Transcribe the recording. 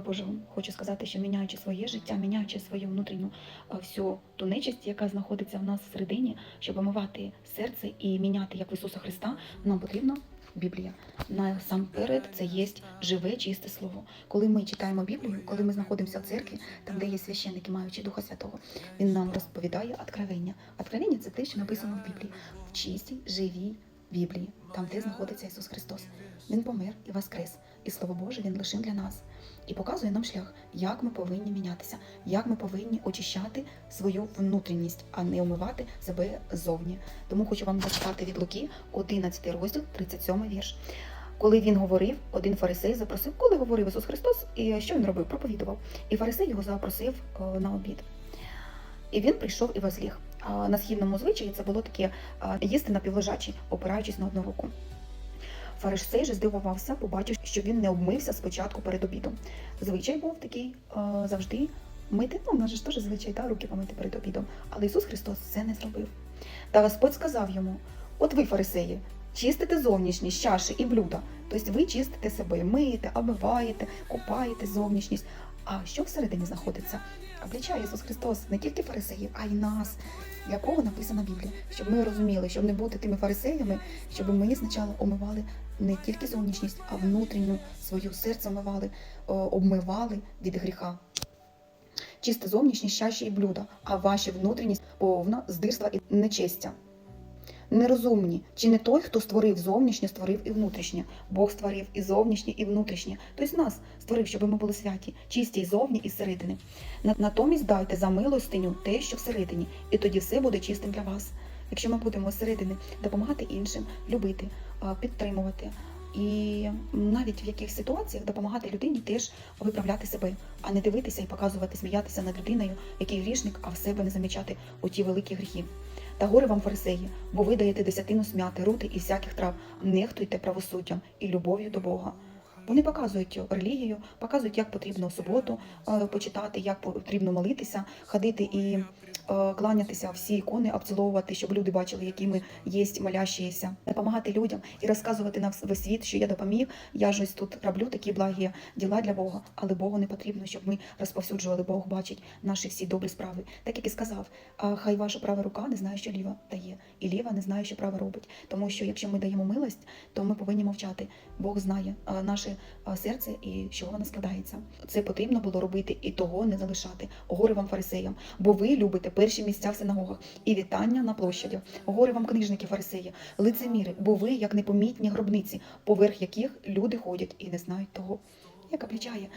Боже, хочу сказати, що міняючи своє життя, міняючи свою внутрішню е, всю ту нечисть, яка знаходиться в нас всередині, щоб омивати серце і міняти як в Ісуса Христа, нам потрібна Біблія. Насамперед це є живе, чисте слово. Коли ми читаємо Біблію, коли ми знаходимося в церкві, там, де є священники, маючи Духа Святого, він нам розповідає откровення. Откровення це те, що написано в Біблії, в чистій, живій Біблії, там, де знаходиться Ісус Христос. Він помер і воскрес, і Слово Боже Він лишив для нас і показує нам шлях, як ми повинні мінятися, як ми повинні очищати свою внутрішність, а не омивати себе ззовні. Тому хочу вам зачитати від Луки 11 розділ, 37 вірш. Коли він говорив, один фарисей запросив, коли говорив Ісус Христос, і що він робив? Проповідував. І фарисей його запросив е, на обід. І він прийшов і возліг. На східному звичаї це було таке їсти напівлежачі, опираючись на одну руку. Фарисей же здивувався, побачив, що він не обмився спочатку перед обідом. Звичай був такий завжди мити. Ну, нас ж теж звичай, та, руки помити перед обідом. Але Ісус Христос це не зробив. Та Господь сказав йому: От ви, фарисеї, чистите зовнішність, чаші і блюда. Тобто ви чистите себе, миєте, омиваєте, купаєте зовнішність. А що всередині знаходиться? Облічає Ісус Христос не тільки фарисеїв, а й нас, для кого написана Біблія, щоб ми розуміли, щоб не бути тими фарисеями, щоб ми спочатку омивали не тільки зовнішність, а внутрішню свою серце омивали, обмивали від гріха. Чисте зовнішність, чаші і блюда, а ваші внутрішність повна здирства і нечестя. Нерозумні, чи не той, хто створив зовнішнє, створив і внутрішнє. Бог створив і зовнішнє, і внутрішнє. Тобто нас створив, щоб ми були святі, чисті і зовні, і зсередини. Натомість дайте за милостиню те, що всередині, і тоді все буде чистим для вас. Якщо ми будемо зсередини допомагати іншим, любити, підтримувати. І навіть в яких ситуаціях допомагати людині теж виправляти себе, а не дивитися і показувати, сміятися над людиною, який грішник, а в себе не замічати оті великі гріхи. Та горе вам, фарисеї, бо ви даєте десятину смяти, рути і всяких трав, нехтуйте правосуддям і любов'ю до Бога. Вони показують релігію, показують, як потрібно суботу е, почитати, як потрібно молитися, ходити і е, кланятися всі ікони, обціловувати, щоб люди бачили, які ми є молящіся, допомагати людям і розказувати на весь світ, що я допоміг. Я ж ось тут роблю такі благі діла для Бога, але Богу не потрібно, щоб ми розповсюджували. Бог бачить наші всі добрі справи. Так як і сказав, а хай ваша права рука не знає, що ліва дає, і ліва не знає, що права робить. Тому що якщо ми даємо милость, то ми повинні мовчати. Бог знає а, наше серце і що воно складається. Це потрібно було робити і того не залишати. Горе вам фарисеям, бо ви любите перші місця в синагогах і вітання на площадях. Горе вам книжники фарисеї, лицеміри, бо ви як непомітні гробниці, поверх яких люди ходять і не знають того. Як облічає